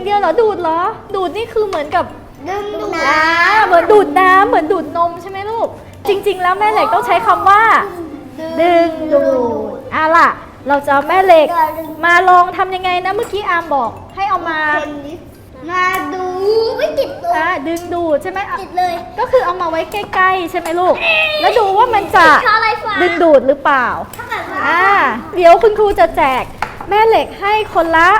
อย่างเดียวเหรอ ดูดเหรอ ดูดนี่คือเหมือนกับดึงดูดอ่าเหมือนดูดน้ำเหมือนดูดนมใช่ไหมลูก จริง ๆ แล้วแม่เหล็กต้องใช้คำว่าดึงดูดอะล่ะ เราจะเอาแม่เหล็ก มาลองทำยังไงนะเมื่อกี้อาร์มบอก ให้เอามาเทนนิสมาดูไม่ติดเลยอ่าดึงดูดใช่ไหมอะติดเลย ก็คือเอามาไว้ใกล้ๆ ใช่ไหมลูก แล้วดูว่ามันจะเพราะอะไรฟ้าดึงดูดหรือเปล่า ถ้าเกิดว่าอ่าเดี๋ยวคุณครูจะแจกแม่เหล็กให้คนละ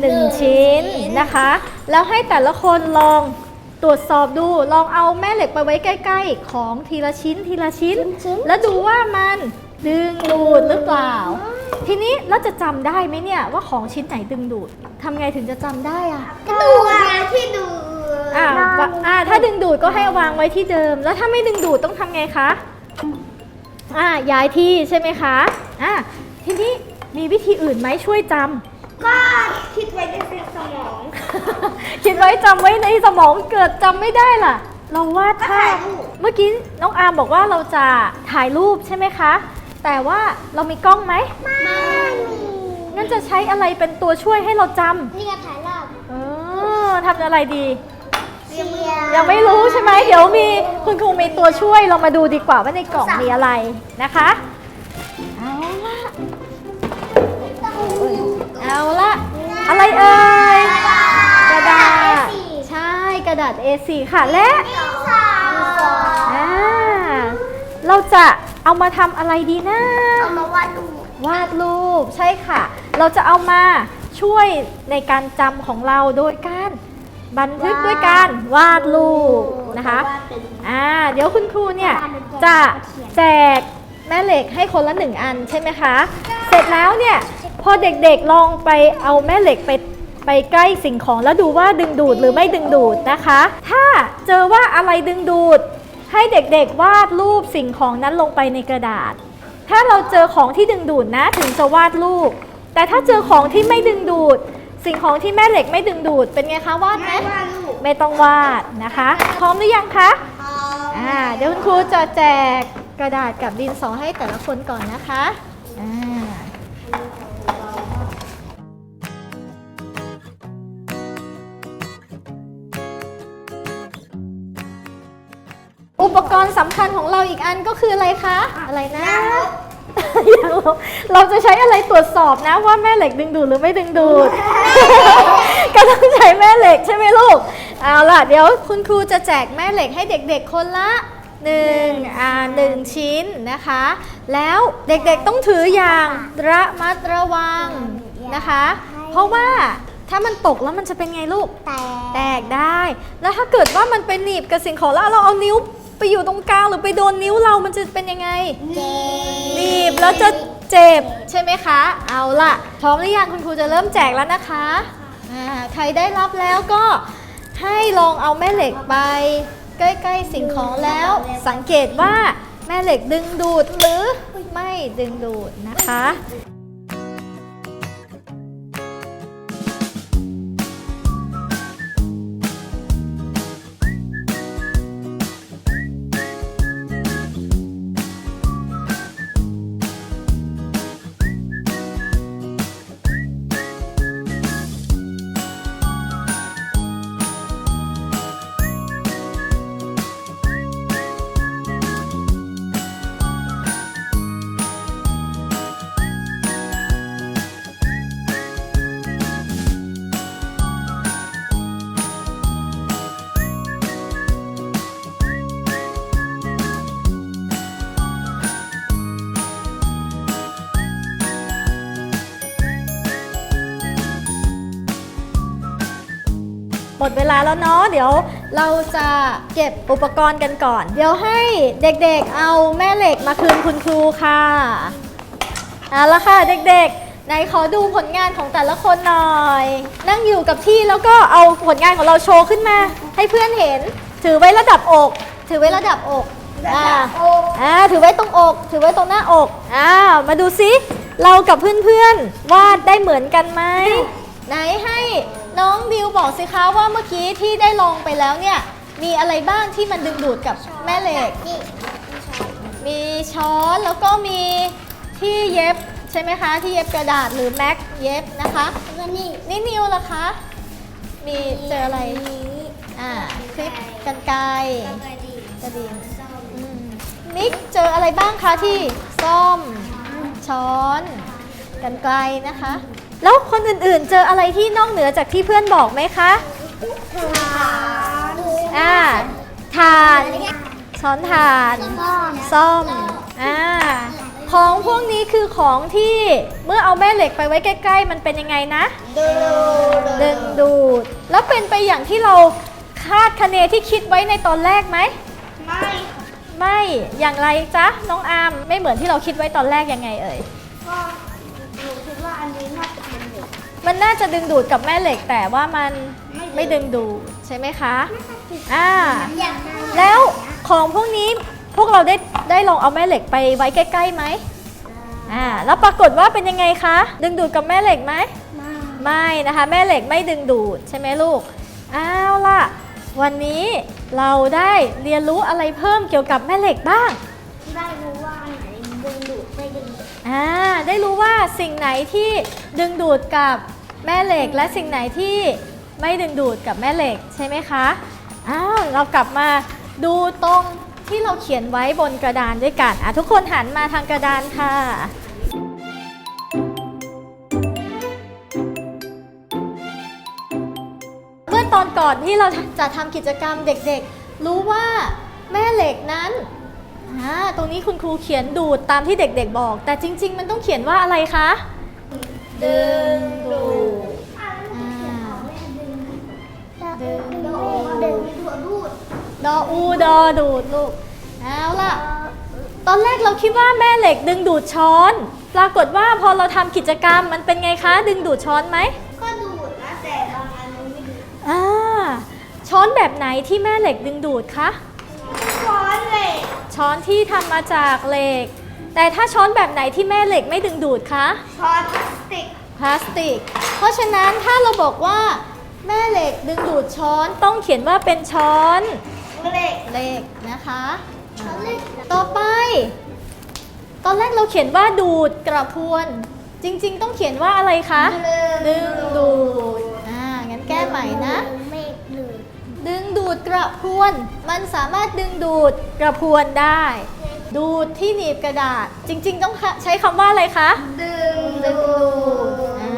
หนึ่งหนึ่งชิ้นชิ้นนะคะ แล้วให้แต่ละคนลองตรวจสอบดู ลองเอาแม่เหล็กไปไว้ใกล้ ๆ ของทีละชิ้นทีละชิ้น แล้วดูว่ามันดึงดูดหรือเปล่า ทีนี้เราจะจำได้ไหมเนี่ยว่าของชิ้นไหนดึงดูดทำไงถึงจะจำได้อะก็ดูไงที่ดูอ่าวะอ่าถ้าดึงดูดก็ให้วางไว้ที่เดิม แล้วถ้าไม่ดึงดูดต้องทำไงคะอ่าย้ายที่ใช่ไหมคะอ่าทีนี้มีวิธีอื่นไหมช่วยจำก็ คิดไว้ในสมองคิดไว้จำไว้ในสมองเกิดจำไม่ได้ล่ะ เราวาดภาพถ่ายรูปเมื่อกี้น้องอาร์มบอกว่าเราจะถ่ายรูปใช่ไหมคะ แต่ว่าเรามีกล้องไหมไม่มีงั้นจะใช้อะไรเป็นตัวช่วยให้เราจำนี่ไงถ่ายรูปเออทำอะไรดีเสียยังไม่รู้ใช่ไหมเดี๋ยวมีคุณครูมีตัวช่วยเรามาดูดีกว่าว่าในกล่องมีอะไรนะคะเอาละเอาละ อะไรเอ่ยกระดาษ ใช่กระดาษ A4 ค่ะและสาวอ่าเราจะเอามาทำอะไรดีนะ เอามาวาดรูปวาดรูปใช่ค่ะ เราจะเอามาช่วยในการจำของเราโดยการบันทึกด้วยการวาดรูปนะคะอ่าเดี๋ยวคุณครูเนี่ยจะแจกแม่เหล็กให้คนละหนึ่งอันใช่ไหมคะ เสร็จแล้วเนี่ย พอเด็กๆลองไปเอาแม่เหล็กไปไปใกล้สิ่งของแล้วดูว่าดึงดูดหรือไม่ดึงดูดนะคะ ถ้าเจอว่าอะไรดึงดูด ให้เด็กๆวาดรูปสิ่งของนั้นลงไปในกระดาษ ถ้าเราเจอของที่ดึงดูดนะถึงจะวาดรูป แต่ถ้าเจอของที่ไม่ดึงดูด สิ่งของที่แม่เหล็กไม่ดึงดูดเป็นไงคะวาดไหมวาดรูปไม่ต้องวาดนะคะ พร้อมหรือยังคะอ่าเดี๋ยวคุณครูจะแจกกระดาษกับดินสอให้แต่ละคนก่อนนะคะอ่า รณ์สำคัญของเราอีกอันก็คืออะไรคะ อะไรนะ อย่างเราเราจะใช้อะไรตรวจสอบนะว่าแม่เหล็กดึงดูดหรือไม่ดึงดูด ก็ต้องใช้แม่เหล็กใช่ไหมลูก เอาล่ะเดี๋ยวคุณครูจะแจกแม่เหล็กให้เด็กๆคนละหนึ่งอ่าหนึ่งชิ้นนะคะ แล้วเด็กๆต้องถืออย่างระมัดระวังนะคะ เพราะว่าถ้ามันตกแล้วมันจะเป็นไงลูก แต่แตกได้ แล้วถ้าเกิดว่ามันไปหนีบกับสิ่งของแล้วเราเอานิ้ว ไปอยู่ตรงกลางหรือไปโดนนิ้วเรามันจะเป็นยังไงเจ็หนีบแล้วจะเจ็บใช่ไหมคะ เอาล่ะ พร้อมหรือยังคุณครูจะเริ่มแจกแล้วนะคะอ่าใครได้รับแล้วก็ให้ลองเอาแม่เหล็กไป ใกล้ ๆ สิ่งของแล้ว สังเกตว่าแม่เหล็กดึงดูดหรือไม่ดึงดูดนะคะ หมดเวลาแล้วเนาะเดี๋ยวเราจะเก็บอุปกรณ์กันก่อน เดี๋ยวให้เด็กๆเอาแม่เหล็กมาคืนคุณครูค่ะเอาละค่ะเด็กๆไหนขอดูผลงานของแต่ละคนหน่อย นั่งอยู่กับที่แล้วก็เอาผลงานของเราโชว์ขึ้นมา ให้เพื่อนเห็น ถือไว้ระดับอก ถือไว้ระดับอกอ่าอ่าถือไว้ตรงอก ถือไว้ตรงหน้าอกอ่ามาดูซิเรากับเพื่อนๆวาดได้เหมือนกันไหมไหนให้ น้องดิวบอกสิคะว่าเมื่อกี้ที่ได้ลองไปแล้วเนี่ยมีอะไรบ้างที่มันดึงดูดกับแม่เหล็ก นี่มีช้อนแล้วก็มีที่เย็บใช่ไหมคะ ที่เย็บกระดาษหรือแม็กเย็บนะคะแล้วก็นี่นี่นิวล่ะคะ มีเจออะไรอ่าคลิปกันไกรกระดิ่งอืมมิกเจออะไรบ้างคะที่ส้อมช้อนกันไกลนะคะ แล้วคนอื่นๆ เจออะไรที่นอกเหนือจากที่เพื่อนบอกไหมคะอ่าทานช้อนทานซ่อมอ่าของพวกนี้คือของที่เมื่อเอาแม่เหล็กไปไว้ใกล้ ๆ มันเป็นยังไงนะดึงดูด แล้วเป็นไปอย่างที่เราคาดคะเนที่คิดไว้ในตอนแรกไหมไม่ไม่อย่างไรจ๊ะน้องอาร์มไม่เหมือนที่เราคิดไว้ตอนแรกยังไงเอ่ยก็หนูคิดว่าอันนี้น่าจะเป็นเด็ก มันน่าจะดึงดูดกับแม่เหล็กแต่ว่ามันไม่ดึงดูดใช่ไหมคะอ่าอย่างแล้วของพวกนี้พวกเราได้ได้ลองเอาแม่เหล็กไปไว้ใกล้ๆไหมอ่าแล้วปรากฏว่าเป็นยังไงคะ ดึงดูดกับแม่เหล็กไหมไม่นะคะ แม่เหล็กไม่ดึงดูดใช่ไหมลูกเอาล่ะ วันนี้เราได้เรียนรู้อะไรเพิ่มเกี่ยวกับแม่เหล็กบ้างได้รู้ว่าอันไหนดึงดูดไม่ดึงดูดอ่าได้รู้ว่าสิ่งไหนที่ดึงดูดกับ แม่เหล็กและสิ่งไหนที่ไม่ดึงดูดกับแม่เหล็กใช่ไหมคะอ้าวเรากลับมาดูตรงที่เราเขียนไว้บนกระดานด้วยกันอะทุกคนหันมาทางกระดานค่ะ เมื่อตอนก่อนที่เราจะทำกิจกรรมเด็กๆ รู้ว่าแม่เหล็กนั้นอ่าตรงนี้คุณครูเขียนดูดตามที่เด็กๆบอก แต่จริง ๆ มันต้องเขียนว่าอะไรคะ ดึงดูด อ่า ดึงดึงดึงหัวดูดดออูดอดูดลูกเอาล่ะ ตอนแรกเราคิดว่าแม่เหล็กดึงดูดช้อน ปรากฏว่าพอเราทำกิจกรรมมันเป็นไงคะ ดึงดูดช้อนไหมก็ดูดนะแต่บางอันมันไม่ดูดอ่าช้อนแบบไหนที่แม่เหล็กดึงดูดคะ ช้อนเหล็กช้อนที่ทำมาจากเหล็ก แต่ถ้าช้อนแบบไหนที่แม่เหล็กไม่ดึงดูดคะ ช้อนพลาสติก พลาสติก เพราะฉะนั้นถ้าเราบอกว่า แม่เหล็กดึงดูดช้อนต้องเขียนว่าเป็นช้อนเหล็กเหล็กนะคะช้อนเหล็กต่อไป ตอนแรกเราเขียนว่าดูดกระพวน จริง ๆ ต้องเขียนว่าอะไรคะดึงดูดอ่างั้นแก้ใหม่นะไม่ดูดดึงดูดกระพวน มันสามารถดึงดูดกระพวนได้ ดูดที่หนีบกระดาษ จริง ๆ ต้องใช้คำว่าอะไรคะ ดึงดึงดูดูดดอ่า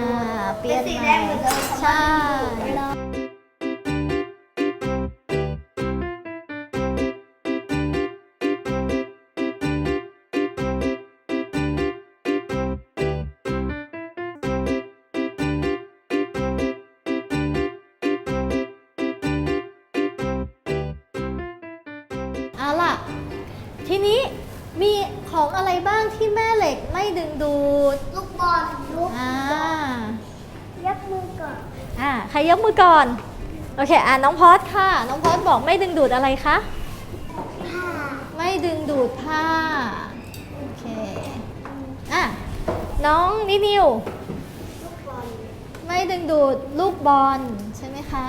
เปลี่ยนเป็นสีใหแดม่งเหมือนเดิมใช่ ทีนี้มีของอะไรบ้างที่แม่เหล็กไม่ดึงดูด ลูกบอลลูกอ่า ยักมือก่อนอ่า ใครยกมือก่อน โอเค อ่าน้องพอดค่ะ น้องพอดบอกไม่ดึงดูดอะไรคะ ผ้าไม่ดึงดูดผ้า โอเค อะ น้องนินิว ลูกบอลไม่ดึงดูดลูกบอลใช่ไหมคะ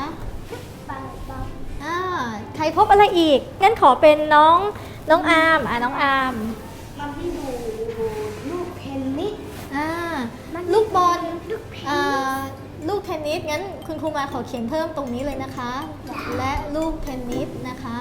บอลบอลอ่า ใครพบอะไรอีก งั้นขอเป็นน้อง น้องอาร์มอ่าน้องอาร์มมันไม่ดูลูกเทนนิสอ่าลูกบอลลูกเทนอ่นิสาลูกเทนนิสงั้นคุณครูมาขอเขียนเพิ่มตรงนี้เลยนะคะ และลูกเทนนิสนะคะ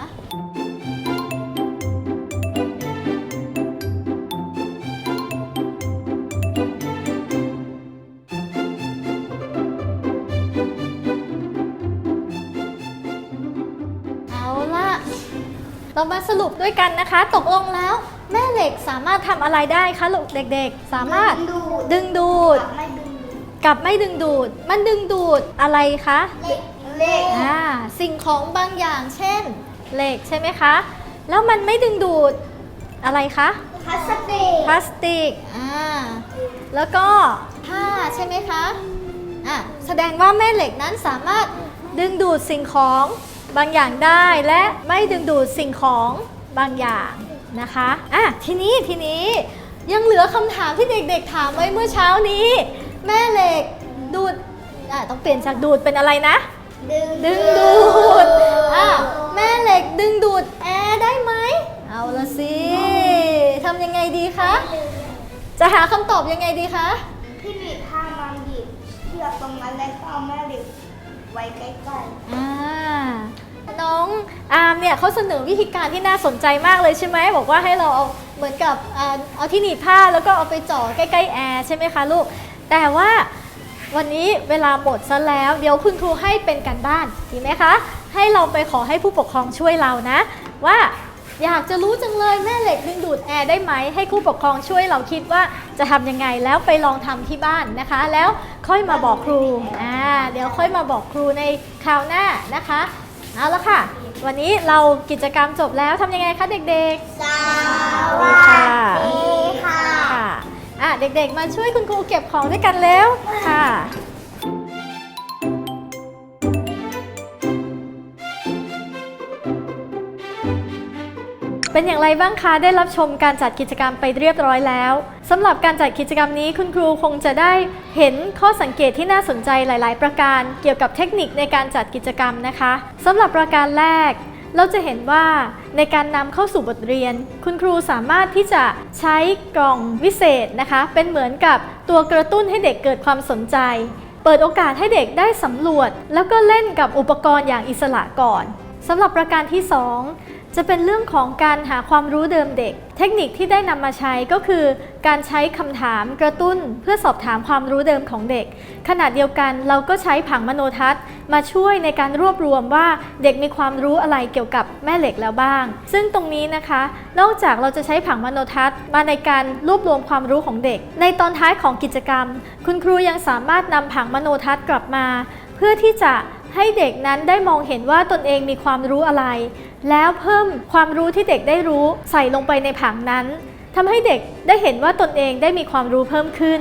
เรามาสรุปด้วยกันนะคะ ตกลงแล้ว แม่เหล็กสามารถทำอะไรได้คะลูกเด็กๆ สามารถดูดดึงดูด ไม่ดึงดูดกับไม่ดึงดูด มันดึงดูดอะไรคะเหล็กเหล็กอ่าสิ่งของบางอย่างเช่น เหล็กใช่ไหมคะ แล้วมันไม่ดึงดูดอะไรคะพลาสติกพลาสติกอ่าแล้วก็ผ้าใช่ไหมคะอะแสดงว่าแม่เหล็กนั้นสามารถดึงดูดสิ่งของ บางอย่างได้และไม่ดึงดูดสิ่งของบางอย่างนะคะอะทีนี้ทีนี้ยังเหลือคำถามที่เด็กๆถามไว้เมื่อเช้านี้ แม่เหล็กดูดอะต้องเปลี่ยนจากดูดเป็นอะไรนะ ดึงดึงดูดอะแม่เหล็กดึงดูดแอร์ได้ไหมเอาละสิทำยังไงดีคะจะหาคำตอบยังไงดีคะพี่หนีบผ้ามันหยิบเชือกตรงนั้นแล้วก็เอาแม่เหล็กไว้ใกล้อ่า น้องอาร์มเนี่ยเขาเสนอวิธีการที่น่าสนใจมากเลยใช่ไหมบอกว่าให้เราเอาเหมือนกับอ่าเอาที่หนีบผ้าแล้วก็เอาไปจ่อใกล้ๆแอร์ใช่ไหมคะลูก แต่ว่าวันนี้เวลาหมดซะแล้ว เดี๋ยวคุณครูให้เป็นการบ้านดีไหมคะ ให้เราไปขอให้ผู้ปกครองช่วยเรานะ ว่าอยากจะรู้จังเลยแม่เหล็กดึงดูดแอร์ได้ไหมให้ผู้ปกครองช่วยเราคิดว่าจะทำยังไงแล้วไปลองทำที่บ้านนะคะ แล้วค่อยมาบอกครูอ่าเดี๋ยวค่อยมาบอกครูในคราวหน้านะคะ เอาละค่ะ วันนี้เรากิจกรรมจบแล้วทำยังไงคะเด็กๆสวัสดีค่ะ ๆ ค่ะอะเด็กๆ มาช่วยคุณครูเก็บของด้วยกันแล้วค่ะ เป็นอย่างไรบ้างคะ ได้รับชมการจัดกิจกรรมไปเรียบร้อยแล้ว สำหรับการจัดกิจกรรมนี้คุณครูคงจะได้เห็นข้อสังเกตที่น่าสนใจหลาย ๆ ประการ เกี่ยวกับเทคนิคในการจัดกิจกรรมนะคะสำหรับประการแรก เราจะเห็นว่าในการนำเข้าสู่บทเรียน คุณครูสามารถที่จะใช้กล่องวิเศษนะคะ เป็นเหมือนกับตัวกระตุ้นให้เด็กเกิดความสนใจ เปิดโอกาสให้เด็กได้สำรวจ แล้วก็เล่นกับอุปกรณ์อย่างอิสระก่อนสำหรับประการที่ 2 จะเป็นเรื่องของการหาความรู้เดิมเด็ก เทคนิคที่ได้นำมาใช้ก็คือ การใช้คำถามกระตุ้นเพื่อสอบถามความรู้เดิมของเด็ก ขณะเดียวกันเราก็ใช้ผังมโนทัศน์ มาช่วยในการรวบรวมว่าเด็กมีความรู้อะไรเกี่ยวกับแม่เหล็กแล้วบ้าง ซึ่งตรงนี้นะคะ นอกจากเราจะใช้ผังมโนทัศน์ มาในการรวบรวมความรู้ของเด็ก ในตอนท้ายของกิจกรรม คุณครูยังสามารถนำผังมโนทัศน์กลับมา เพื่อที่จะ ให้เด็กนั้นได้มองเห็นว่าตนเองมีความรู้อะไร แล้วเพิ่มความรู้ที่เด็กได้รู้ใส่ลงไปในผังนั้นทำให้เด็กได้เห็นว่าตนเองได้มีความรู้เพิ่มขึ้น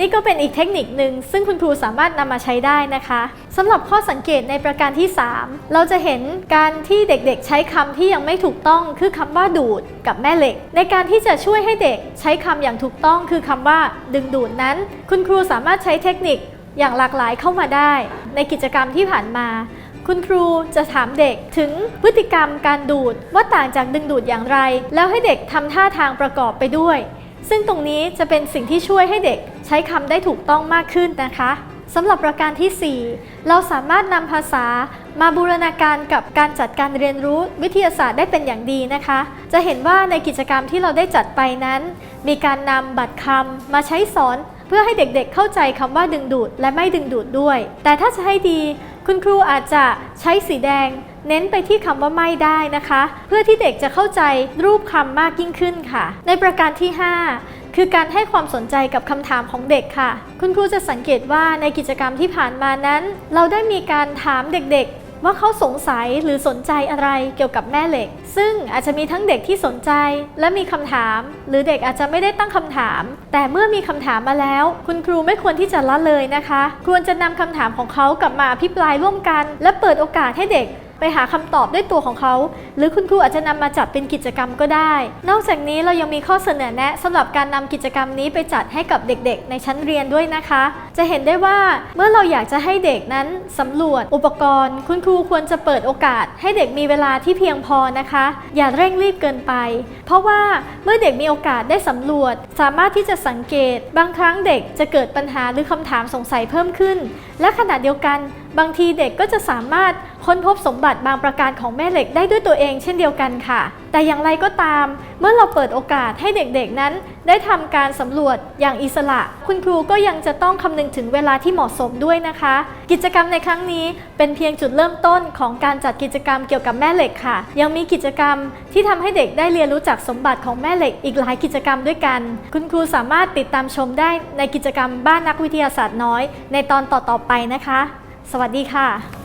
นี่ก็เป็นอีกเทคนิคหนึ่งซึ่งคุณครูสามารถนำมาใช้ได้นะคะสำหรับข้อสังเกตในประการที่ 3 เราจะเห็นการที่เด็กๆ ใช้คำที่ยังไม่ถูกต้องคือคำว่าดูดกับแม่เหล็ก ในการที่จะช่วยให้เด็กใช้คำอย่างถูกต้องคือคำว่าดึงดูดนั้น คุณครูสามารถใช้เทคนิค อย่างหลากหลายเข้ามาได้ ในกิจกรรมที่ผ่านมา คุณครูจะถามเด็กถึงพฤติกรรมการดูดว่าต่างจากดึงดูดอย่างไร แล้วให้เด็กทำท่าทางประกอบไปด้วย ซึ่งตรงนี้จะเป็นสิ่งที่ช่วยให้เด็กใช้คำได้ถูกต้องมากขึ้นนะคะสำหรับประการทีสี่4 เราสามารถนำภาษามาบูรณาการกับการจัดการเรียนรู้วิทยาศาสตร์ได้เป็นอย่างดีนะคะ จะเห็นว่าในกิจกรรมที่เราได้จัดไปนั้น มีการนำบัตรคำมาใช้สอน เพื่อให้เด็กๆเข้าใจคำว่าดึงดูดและไม่ดึงดูดด้วย แต่ถ้าจะให้ดีคุณครูอาจจะใช้สีแดง เน้นไปที่คำว่าไม่ได้นะคะ เพื่อที่เด็กจะเข้าใจรูปคำมากยิ่งขึ้นค่ะ ในประการที่ 5คือการให้ความสนใจกับคำถามของเด็กค่ะ คุณครูจะสังเกตว่าในกิจกรรมที่ผ่านมานั้น เราได้มีการถามเด็กๆ ว่าเขาสงสัยหรือสนใจอะไรเกี่ยวกับแม่เหล็ก ซึ่งอาจจะมีทั้งเด็กที่สนใจและมีคำถาม หรือเด็กอาจจะไม่ได้ตั้งคำถาม แต่เมื่อมีคำถามมาแล้ว คุณครูไม่ควรที่จะละเลยนะคะ ควรจะนำคำถามของเขากลับมาอภิปรายร่วมกัน และเปิดโอกาสให้เด็ก ไปหาคำตอบด้วยตัวของเขา หรือคุณครูอาจจะนำมาจัดเป็นกิจกรรมก็ได้ นอกจากนี้เรายังมีข้อเสนอแนะสำหรับการนำกิจกรรมนี้ไปจัดให้กับเด็กๆ ในชั้นเรียนด้วยนะคะ จะเห็นได้ว่าเมื่อเราอยากจะให้เด็กนั้นสำรวจอุปกรณ์ คุณครูควรจะเปิดโอกาส ให้เด็กมีเวลาที่เพียงพอนะคะ อย่าเร่งรีบเกินไป เพราะว่าเมื่อเด็กมีโอกาสได้สำรวจ สามารถที่จะสังเกต บางครั้งเด็กจะเกิดปัญหาหรือคำถามสงสัยเพิ่มขึ้น และขณะเดียวกัน บางทีเด็กก็จะสามารถค้นพบสมบัติบางประการของแม่เหล็กได้ด้วยตัวเองเช่นเดียวกันค่ะ แต่อย่างไรก็ตาม เมื่อเราเปิดโอกาสให้เด็กๆนั้น ได้ทำการสำรวจอย่างอิสระ คุณครูก็ยังจะต้องคำนึงถึงเวลาที่เหมาะสมด้วยนะคะ กิจกรรมในครั้งนี้เป็นเพียงจุดเริ่มต้นของการจัดกิจกรรมเกี่ยวกับแม่เหล็กค่ะ ยังมีกิจกรรมที่ทำให้เด็กได้เรียนรู้จักสมบัติของแม่เหล็กอีกหลายกิจกรรมด้วยกัน คุณครูสามารถติดตามชมได้ในกิจกรรมบ้านนักวิทยาศาสตร์น้อย ในตอนต่อๆไปนะคะ สวัสดีค่ะ